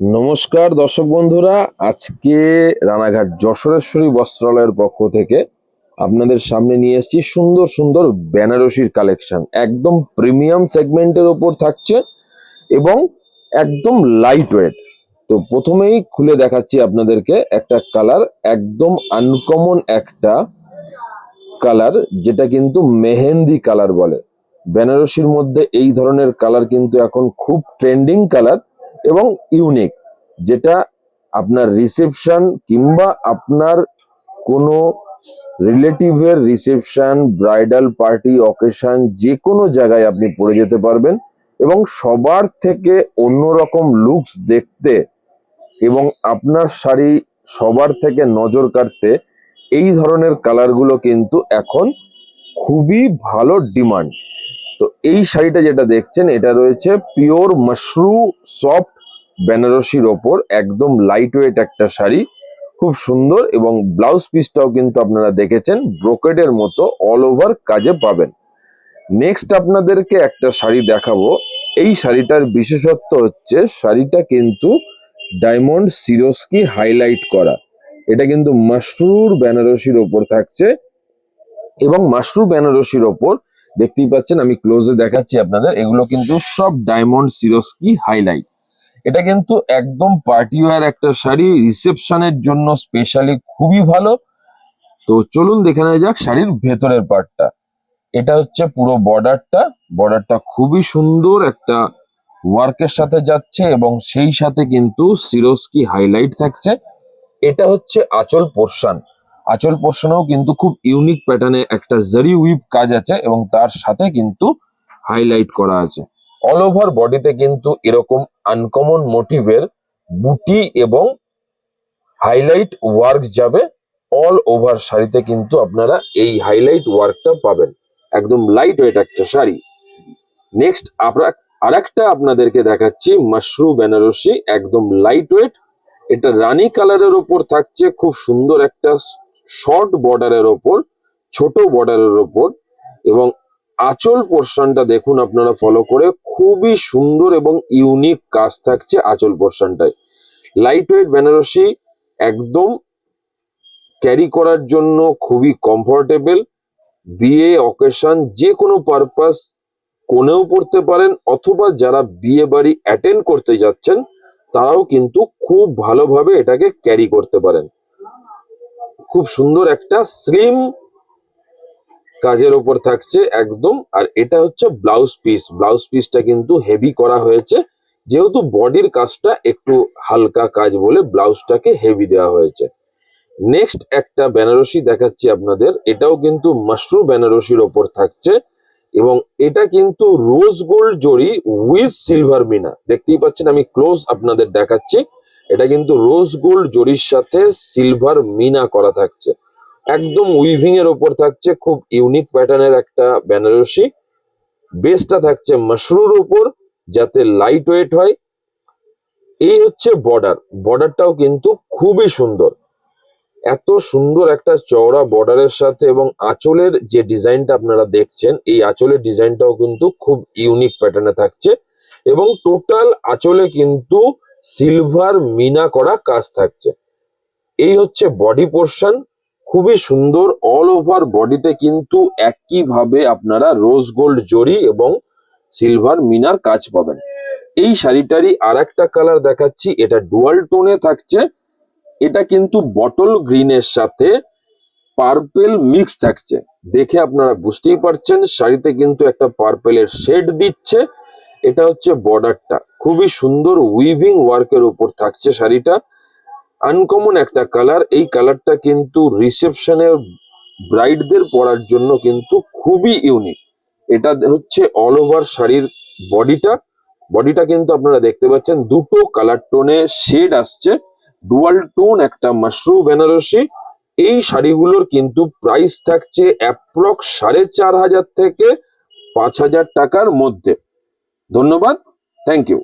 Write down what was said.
নমস্কার, দর্শক বন্ধুরা। আজকে রানাঘাট যশোরেশ্বরী বস্ত্রালয়ের পক্ষ থেকে আপনাদের সামনে নিয়ে এসেছি সুন্দর সুন্দর বেনারসির কালেকশন। একদম প্রিমিয়াম সেগমেন্টের ওপর থাকছে এবং একদম লাইট ওয়েট তো প্রথমেই খুলে দেখাচ্ছি আপনাদেরকে একটা কালার, একদম আনকমন একটা কালার, যেটা কিন্তু মেহেন্দি কালার বলে। বেনারসির মধ্যে এই ধরনের কালার কিন্তু এখন খুব ট্রেন্ডিং কালার। এবং ইউনিক যেটা আপনার রিসেপশন কিংবা আপনার কোনো রিলেটিভের রিসেপশন ব্রাইডাল পার্টি অকেশন যে কোনো জায়গায় আপনি পরে যেতে পারবেন এবং সবার থেকে অন্যরকম লুকস দেখতে এবং আপনার শাড়ি সবার থেকে নজর কাড়তে এই ধরনের কালারগুলো কিন্তু এখন খুবই ভালো ডিমান্ড তো এই শাড়িটা যেটা দেখছেন, এটা রয়েছে পিওর মাশরু সফট বেনারসির ওপর, একদম লাইট ওয়েট একটা শাড়ি, খুব সুন্দর এবং ব্লাউজ পিসটাও কিন্তু আপনারা দেখেছেন ব্রোকেডের মতো অল ওভার কাজে পাবেন। নেক্সট আপনাদেরকে একটা শাড়ি দেখাবো, এই শাড়িটার বিশেষত্ব হচ্ছে শাড়িটা কিন্তু ডায়মন্ড সিরোস্কি হাইলাইট করা। এটা কিন্তু মাশরুর বেনারসির ওপর থাকছে এবং মাশরু বেনারসির ওপর দেখতেই পাচ্ছেন, আমি ক্লোজে দেখাচ্ছি আপনাদের। এগুলো কিন্তু সব ডায়মন্ড সিরোস্কি হাইলাইট এটা কিন্তু একদম পার্টি ওয়্যার একটা শাড়ি রিসেপশনের জন্য স্পেশালি খুবই ভালো। তো চলুন দেখে নেওয়া যাক শাড়ির ভেতরের পার্টটা এটা হচ্ছে পুরো বর্ডারটা বর্ডারটা খুবই সুন্দর একটা ওয়ার্কের সাথে যাচ্ছে এবং সেই সাথে কিন্তু সিরোস্কি হাইলাইট থাকছে। এটা হচ্ছে আচল পোর্শন আঁচল পোর্শনেও কিন্তু খুব ইউনিক প্যাটার্নে একটা জারি উইপ কাজ আছে এবং তার সাথে কিন্তু হাইলাইট করা আছে। অল ওভার বডিতে কিন্তু এরকম আনকমন মোটিভের বুটি এবং হাইলাইট ওয়ার্ক যাবে। অল ওভার শাড়িতে কিন্তু আপনারা এই হাইলাইট ওয়ার্কটা পাবেন। একদম লাইট ওয়েট একটা শাড়ি। নেক্সট আমরা আরেকটা আপনাদেরকে দেখাচ্ছি মাশরু বেনারসি একদম লাইট ওয়েট এটা রানী কালারের ওপর থাকছে, খুব সুন্দর একটা শর্ট বর্ডারের ওপর, ছোট বর্ডারের ওপর এবং আঁচল পোর্শনটা দেখুন আপনারা ফলো করে, খুবই সুন্দর এবং ইউনিক কাজ থাকছে আঁচল পোর্শনটায় লাইট ওয়েট বেনারসি একদম ক্যারি করার জন্য খুবই কমফোর্টেবল বিয়ে অকেশন যে কোনো পারপাস কোনেও পড়তে পারেন অথবা যারা বিয়ে বাড়ি অ্যাটেন্ড করতে যাচ্ছেন, তারাও কিন্তু খুব ভালোভাবে এটাকে ক্যারি করতে পারেন। খুব সুন্দর একটা স্লিম কাজের ওপর থাকছে একদম। আর এটা হচ্ছে ব্লাউজ পিস ব্লাউজ পিসটা কিন্তু হেভি করা হয়েছে। যেহেতু বডির কাজটা একটু হালকা কাজ বলে ব্লাউজটাকে হেভি দেওয়া হয়েছে। নেক্সট একটা বেনারসি দেখাচ্ছি আপনাদের। এটাও কিন্তু মাশরু বেনারসির ওপর থাকছে। এবং এটা কিন্তু রোজ গোল্ড জড়ি উইথ সিলভার মিনা। দেখতেই পাচ্ছেন আমি ক্লোজ আপনাদের দেখাচ্ছি। এটা কিন্তু রোজ গোল্ড জরির সাথে সিলভার মিনা করা থাকছে। একদম উইভিং এর ওপর থাকছে, খুব ইউনিক প্যাটার্নের একটা বেনারসি। বেসটা থাকছে মাশরুর উপর যাতে লাইট ওয়েট হয়। এই হচ্ছে বর্ডার বর্ডারটাও কিন্তু খুবই সুন্দর। এত সুন্দর একটা চওড়া বর্ডারের সাথে এবং আঁচলের যে ডিজাইনটা আপনারা দেখছেন, এই আঁচলের ডিজাইনটাও কিন্তু খুব ইউনিক প্যাটার্নে থাকছে। এবং টোটাল আঁচলে কিন্তু সিলভার মিনা করা কাজ থাকছে। এই হচ্ছে বডি পোর্শন খুবই সুন্দর অল ওভার বডিতে কিন্তু একইভাবে আপনারা রোজ গোল্ড জরি এবং সিলভার মিনার কাজ পাবেন। এই শাড়িটারই আর একটা কালার দেখাচ্ছি, এটা ডুয়াল টোনে থাকছে। এটা কিন্তু বটল গ্রিনের সাথে পার্পেল মিক্স থাকছে। দেখে আপনারা বুঝতেই পারছেন, শাড়িতে কিন্তু একটা পার্পেলের শেড দিচ্ছে। এটা হচ্ছে বর্ডারটা। খুবই সুন্দর উইভিং ওয়ার্কের উপর থাকছে শাড়িটা। আনকমন একটা কালার এই কালারটা কিন্তু রিসেপশনে ব্রাইডদের পরার জন্য কিন্তু খুবই ইউনিক এটা হচ্ছে অল ওভার শাড়ির বডিটা বডিটা কিন্তু আপনারা দেখতে পাচ্ছেন, দুটো কালার টোনে শেড আসছে। ডুয়াল টোন একটা মাশরু বেনারসি এই শাড়িগুলোর কিন্তু প্রাইস থাকছে অ্যাপ্রক্স সাড়ে চার হাজার থেকে পাঁচ হাজার টাকার মধ্যে। ধন্যবাদ থ্যাংক ইউ